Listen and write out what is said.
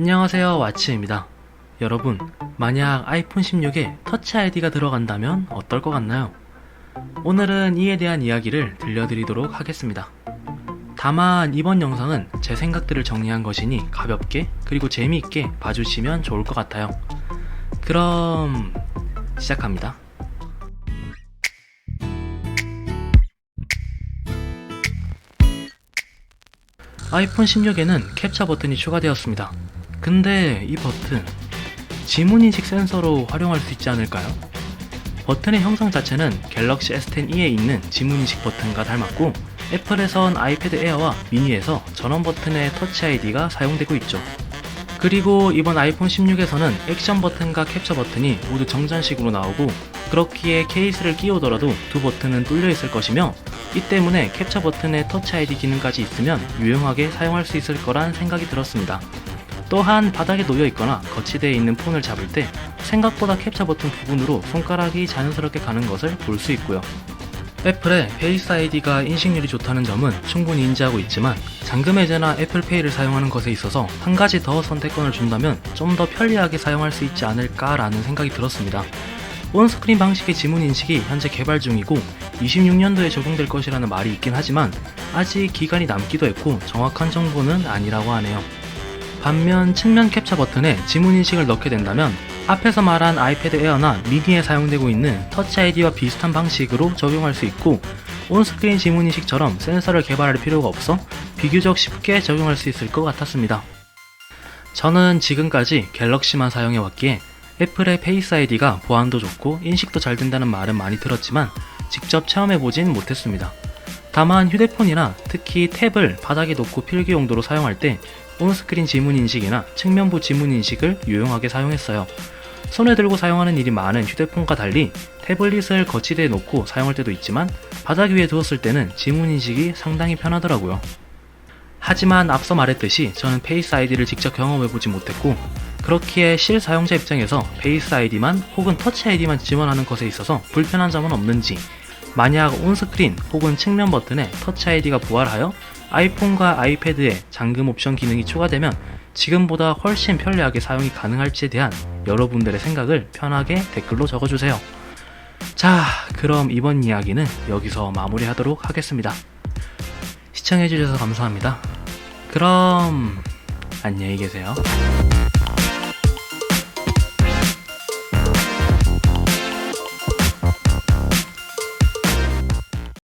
안녕하세요 와치입니다 여러분 만약 아이폰 16에 터치 아이디가 들어간다면 어떨 것 같나요? 오늘은 이에 대한 이야기를 들려드리도록 하겠습니다 다만 이번 영상은 제 생각들을 정리한 것이니 가볍게 그리고 재미있게 봐주시면 좋을 것 같아요 그럼 시작합니다 아이폰 16에는 캡처 버튼이 추가되었습니다. 근데 이 버튼 지문인식 센서로 활용할 수 있지 않을까요? 버튼의 형상 자체는 갤럭시 S10e에 있는 지문인식 버튼과 닮았고 애플에선 아이패드 에어와 미니에서 전원 버튼의 터치 아이디가 사용되고 있죠. 그리고 이번 아이폰 16에서는 액션 버튼과 캡처 버튼이 모두 정전식으로 나오고 그렇기에 케이스를 끼우더라도 두 버튼은 뚫려 있을 것이며 이 때문에 캡처 버튼에 터치 아이디 기능까지 있으면 유용하게 사용할 수 있을 거란 생각이 들었습니다. 또한 바닥에 놓여 있거나 거치대에 있는 폰을 잡을 때 생각보다 캡처 버튼 부분으로 손가락이 자연스럽게 가는 것을 볼 수 있고요. 애플의 페이스 아이디가 인식률이 좋다는 점은 충분히 인지하고 있지만 잠금 해제나 애플페이를 사용하는 것에 있어서 한 가지 더 선택권을 준다면 좀 더 편리하게 사용할 수 있지 않을까라는 생각이 들었습니다. 온스크린 방식의 지문 인식이 현재 개발 중이고 26년도에 적용될 것이라는 말이 있긴 하지만 아직 기간이 남기도 했고 정확한 정보는 아니라고 하네요. 반면 측면 캡처 버튼에 지문 인식을 넣게 된다면 앞에서 말한 아이패드 에어나 미니에 사용되고 있는 터치 아이디와 비슷한 방식으로 적용할 수 있고 온스크린 지문 인식처럼 센서를 개발할 필요가 없어 비교적 쉽게 적용할 수 있을 것 같았습니다. 저는 지금까지 갤럭시만 사용해 왔기에 애플의 페이스 아이디가 보안도 좋고 인식도 잘 된다는 말은 많이 들었지만 직접 체험해 보진 못했습니다. 다만 휴대폰이나 특히 탭을 바닥에 놓고 필기 용도로 사용할 때 온스크린 지문 인식이나 측면부 지문 인식을 유용하게 사용했어요. 손에 들고 사용하는 일이 많은 휴대폰과 달리 태블릿을 거치대에 놓고 사용할 때도 있지만 바닥 위에 두었을 때는 지문 인식이 상당히 편하더라고요. 하지만 앞서 말했듯이 저는 페이스 아이디를 직접 경험해보지 못했고 그렇기에 실 사용자 입장에서 페이스 아이디만 혹은 터치 아이디만 지원하는 것에 있어서 불편한 점은 없는지 만약 온스크린 혹은 측면 버튼에 터치 아이디가 부활하여 아이폰과 아이패드에 잠금 옵션 기능이 추가되면 지금보다 훨씬 편리하게 사용이 가능할지에 대한 여러분들의 생각을 편하게 댓글로 적어주세요. 자, 그럼 이번 이야기는 여기서 마무리하도록 하겠습니다. 시청해주셔서 감사합니다. 그럼 안녕히 계세요.